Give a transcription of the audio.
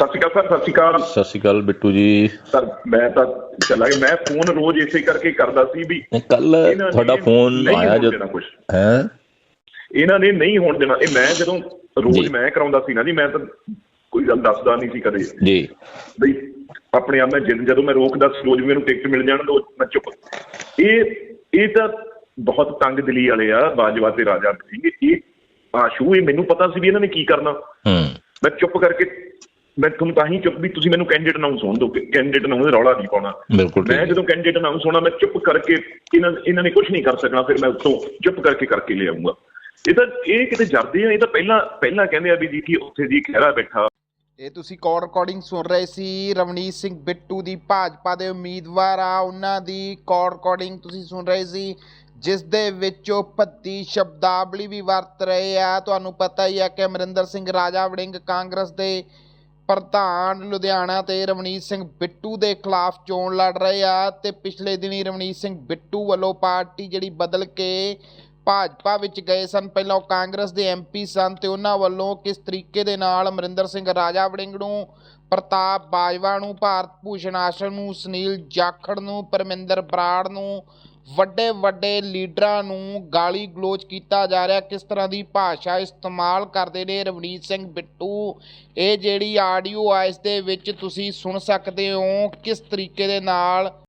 ਸਤਿ ਸ਼੍ਰੀ ਅਕਾਲ ਸਰ ਸਤਿ ਸ਼੍ਰੀ ਅਕਾਲ। ਸਤਿ ਸ਼੍ਰੀ ਅਕਾਲ ਬਿੱਟੂ ਜੀ। ਸਰ ਮੈਂ ਤਾਂ ਚਲਾ ਗਿਆ ਮੈਂ ਫੋਨ ਰੋਜ਼ ਇਸੇ ਕਰਕੇ ਕਰਦਾ ਸੀ ਵੀ ਕੱਲ ਤੁਹਾਡਾ ਫੋਨ ਆਇਆ ਜਦ। ਹੈ? ਇਹਨਾਂ ਨੇ ਨਹੀਂ ਹੋਣ ਦੇਣਾ। ਇਹ ਮੈਂ ਜਦੋਂ। ਰੋਜ਼ ਮੈਂ ਕਰਾਉਂਦਾ ਸੀ ਨਾ ਜੀ ਮੈਂ ਤਾਂ ਕੋਈ ਗੱਲ ਦੱਸਦਾ ਨਹੀਂ ਸੀ ਕਦੇ। ਜੀ। ਬਈ ਆਪਣੇ ਆਪ ਮੈਂ ਜਿੰਦ ਜਦੋਂ ਮੈਂ ਰੋਕਦਾ ਸੀ ਰੋਜ਼ ਮੈਨੂੰ ਟਿਕਟ ਮਿਲ ਜਾਣ ਤਾਂ ਮੈਂ ਚੁੱਪ। ਇਹ ਇਹ ਤਾਂ ਬਹੁਤ ਤੰਗ ਦਿਲੀ ਵਾਲੇ ਆ ਬਾਜਵਾ ਤੇ ਰਾਜਾ। ਸਿੰਘ ਇਹ ਆਸ਼ੂ ਇਹ ਮੈਨੂੰ ਪਤਾ ਸੀ ਵੀ ਇਹਨਾਂ ਨੇ ਕੀ ਕਰਨਾ। ਹੂੰ। ਮੈਂ ਚੁੱਪ ਕਰਕੇ ਮੈਂ ਤੁਹਾਨੂੰ ਤਾਂ ਹੀ ਚੁੱਪ ਵੀ ਤੁਸੀਂ ਮੈਨੂੰ ਕੈਂਡੀਡੇਟ ਅਨਾਉਂਸ ਹੋਣ ਦਿਓ ਕੈਂਡੀਡੇਟ ਅਨਾਉਂਸ ਰੌਲਾ ਨਹੀਂ ਪਾਉਣਾ। ਬਿਲਕੁਲ ਮੈਂ ਜਦੋਂ ਕੈਂਡੀਡੇਟ ਅਨਾਉਂਸ ਹੋਣਾ ਮੈਂ ਚੁੱਪ ਕਰਕੇ ਇਹਨਾਂ ਇਹਨਾਂ ਨੇ ਕੁਝ ਨਹੀਂ ਕਰ ਸਕਣਾ ਫਿਰ ਮੈਂ ਉੱਤੋਂ ਚੁੱਪ ਕਰਕੇ ਕਰਕੇ ਲੈ ਆਉਂਗਾ ਇਹ ਤਾਂ ਇਹ ਕਿਤੇ ਜਰਦੇ ਆ ਇਹ ਤਾਂ ਪਹਿਲਾਂ ਪਹਿਲਾਂ ਕਹਿੰਦੇ ਆ ਵੀ ਜੀ ਕਿ ਉੱਥੇ ਜੀ ਖਹਿਰਾ ਬੈਠਾ। ਇਹ ਤੁਸੀਂ ਕਾਲ ਰਿਕਾਰਡਿੰਗ ਸੁਣ ਰਹੇ ਸੀ ਰਵਨੀਤ ਸਿੰਘ ਬਿੱਟੂ ਦੀ ਭਾਜਪਾ ਦੇ ਉਮੀਦਵਾਰ ਆ ਉਹਨਾਂ ਦੀ ਕਾਲ ਰਿਕਾਰਡਿੰਗ ਤੁਸੀਂ ਸੁਣ ਰਹੇ ਸੀ ਜਿਸ ਦੇ ਵਿੱਚ ਉਹ ਭੱਦੀ ਸ਼ਬਦਾਵਲੀ ਵੀ ਵਰਤ ਰਹੇ ਆ। ਤੁਹਾਨੂੰ ਪਤਾ ਹੀ ਆ ਕਿ ਅਮਰਿੰਦਰ ਸਿੰਘ ਰਾਜਾ ਵੜਿੰਗ ਕਾਂਗਰਸ ਦੇ ਪ੍ਰਧਾਨ ਲੁਧਿਆਣਾ ਤੇ ਰਵਨੀਤ ਸਿੰਘ ਬਿੱਟੂ ਦੇ ਖਿਲਾਫ ਚੋਣ ਲੜ ਰਹੇ ਆ ਤੇ ਪਿਛਲੇ ਦਿਨੀ ਰਵਨੀਤ ਸਿੰਘ ਬਿੱਟੂ ਵੱਲੋਂ ਪਾਰਟੀ ਜਿਹੜੀ ਬਦਲ ਕੇ ਭਾਜਪਾ ਵਿੱਚ ਗਏ ਸਨ। ਪਹਿਲਾਂ ਉਹ ਕਾਂਗਰਸ ਦੇ ਐਮਪੀ ਸਨ ਤੇ ਉਹਨਾਂ ਵੱਲੋਂ ਕਿਸ ਤਰੀਕੇ ਦੇ ਨਾਲ ਅਮਰਿੰਦਰ ਸਿੰਘ ਰਾਜਾ ਵੜਿੰਗ ਨੂੰ, ਪ੍ਰਤਾਪ ਬਾਜਵਾ ਨੂੰ, ਭਾਰਤ ਭੂਸ਼ਣ ਆਸ਼ਰਮ ਨੂੰ, ਸੁਨੀਲ ਜਾਖੜ ਨੂੰ, ਪਰਮਿੰਦਰ ਬਰਾੜ ਨੂੰ, ਵੱਡੇ ਵੱਡੇ ਲੀਡਰਾਂ ਨੂੰ ਗਾਲੀ ਗਲੋਚ ਕੀਤਾ ਜਾ ਰਿਹਾ। ਕਿਸ ਤਰ੍ਹਾਂ ਦੀ ਭਾਸ਼ਾ ਇਸਤੇਮਾਲ ਕਰਦੇ ਨੇ ਰਵਨੀਤ ਸਿੰਘ ਬਿੱਟੂ? ਇਹ ਜਿਹੜੀ ਆਡੀਓ ਆ, ਇਸ ਦੇ ਵਿੱਚ ਤੁਸੀਂ ਸੁਣ ਸਕਦੇ ਹੋ। ਕਿਸ ਤਰੀਕੇ ਦੇ ਨਾਲ